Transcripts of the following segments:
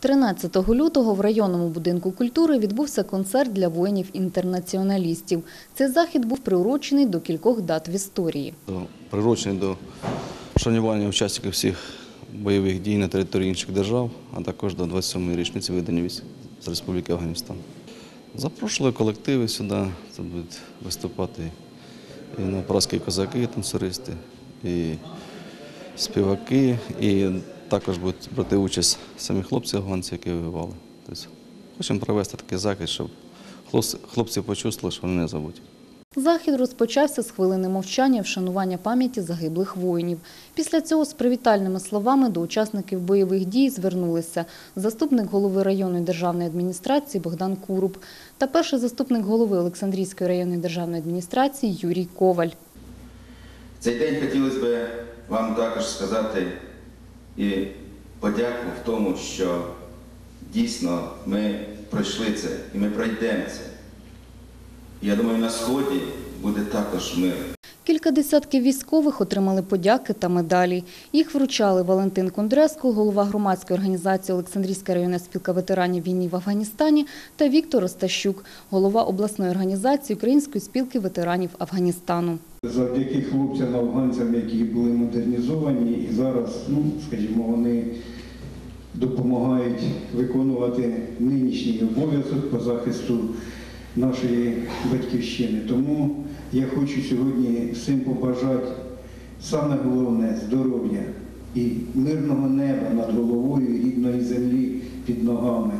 13 лютого в районному будинку культури відбувся концерт для воїнів-інтернаціоналістів. Цей захід був приурочений до кількох дат в історії. До- Приурочений до шанування учасників всіх бойових дій на території інших держав, а також до 27-ї річниці видання військ з Республіки Афганістан. Запрошували колективи сюди, це будуть виступати і напраські козаки, і танцюристи, і співаки, і також будуть брати участь самі хлопці афганці, які воювали. Тобто, хочемо провести такий захід, щоб хлопці, хлопці почувствували, що вони не забуті. Захід розпочався з хвилини мовчання вшанування пам'яті загиблих воїнів. Після цього з привітальними словами до учасників бойових дій звернулися заступник голови районної державної адміністрації Богдан Куруб та перший заступник голови Олександрійської районної державної адміністрації Юрій Коваль. Цей день хотілося б вам також сказати і подяку в тому, що дійсно ми пройшли це і ми пройдемо це. Я думаю, на Сході буде також мир. Кілька десятків військових отримали подяки та медалі. Їх вручали Валентин Кондреско, голова громадської організації Олександрійська районна спілка ветеранів війни в Афганістані та Віктор Остащук, голова обласної організації Української спілки ветеранів Афганістану. Завдяки хлопцям афганцям, які були модернізовані, і зараз, ну скажімо, вони допомагають виконувати нинішній обов'язок по захисту нашої батьківщини. Тому я хочу сьогодні всім побажати саме головне здоров'я і мирного неба над головою, рідної землі під ногами.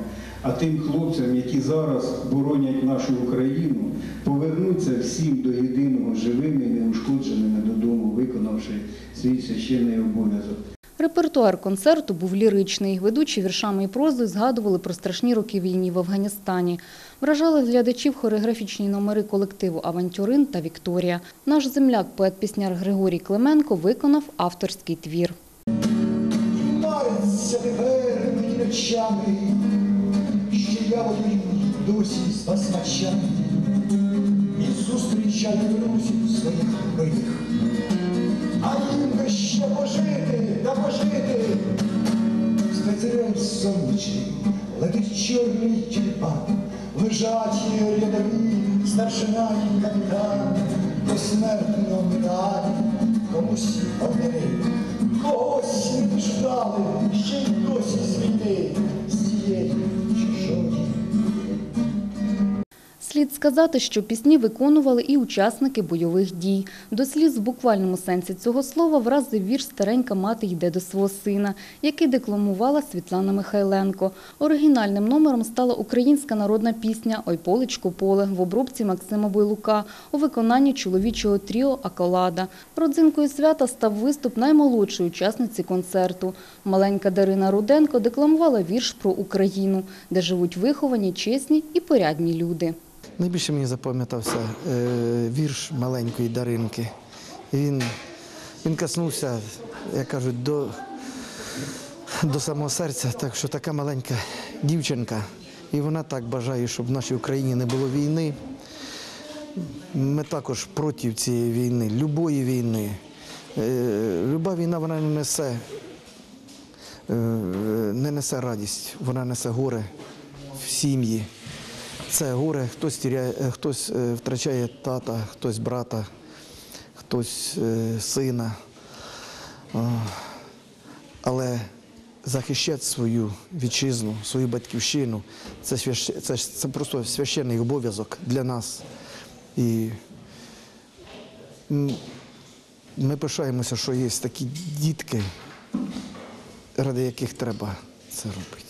А тим хлопцям, які зараз боронять нашу Україну, повернуться всім до єдиного живими і неушкодженими додому, виконавши свій священний обов'язок. Репертуар концерту був ліричний. Ведучі віршами і прозою згадували про страшні роки війни в Афганістані. Вражали глядачів хореографічні номери колективу Авантюрин та Вікторія. Наш земляк, поет-пісняр Григорій Клименко виконав авторський твір. Тепер мені ночами, з басмачами і зустрічаю друзів своїх вбитих. А їм би ще пожити та пожити. Спецрейс сонячний, летить чорний тюльпан, лежать рядові старшина і капітан, посмертно медалі, комусь ордени, когось не ждали, ще й досі з з цієї Слід сказати, що пісні виконували і учасники бойових дій. До сліз в буквальному сенсі цього слова вразив вірш «Старенька мати йде до свого сина», який декламувала Світлана Михайленко. Оригінальним номером стала українська народна пісня «Ой полечко поле» в обробці Максима Бойлука у виконанні чоловічого тріо «Аколада». Родзинкою свята став виступ наймолодшої учасниці концерту. Маленька Дарина Руденко декламувала вірш про Україну, де живуть виховані, чесні і порядні люди. Найбільше мені запам'ятався е, вірш маленької Даринки. Він, він коснувся, як кажуть, до, до самого серця, так що така маленька дівчинка, і вона так бажає, щоб в нашій Україні не було війни. Ми також проти цієї війни, любої війни. Е, Люба війна вона не несе, е, не несе радість, вона несе горе в сім'ї. Це горе, хтось, тіряє, е, хтось е, втрачає тата, хтось брата, хтось е, сина. Але захищати свою вітчизну, свою батьківщину це, свящ- це, це просто священний обов'язок для нас. І ми пишаємося, що є такі дітки, ради яких треба це робити.